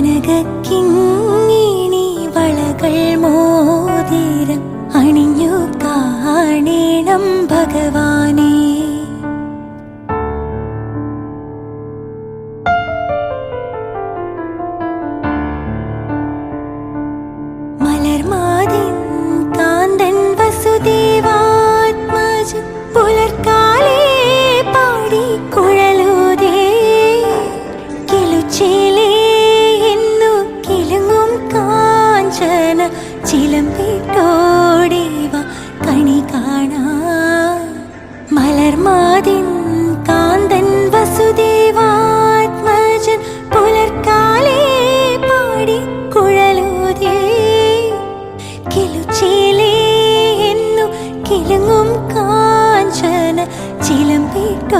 കനകക്കിങ്ങിണി വളകൾ മോതിരം അണിഞ്ഞു കാണേണം ഭഗവാനെ. മലർമാതിൻ കാന്തൻ വസുദേവാത്മജ പുലർക്കാലേ കാഞ്ചന ചിലമ്പിട്ടോടേവ കണി കാണാ. മലർമാതിൻ കാന്തൻ വസുദേവാത്മജൻ പുലർക്കാലേ പാടി കുഴലൂതേ. കിലുച്ചേലേ എന്നു കിലുങ്ങും കാഞ്ചന ചിലമ്പിട്ടോ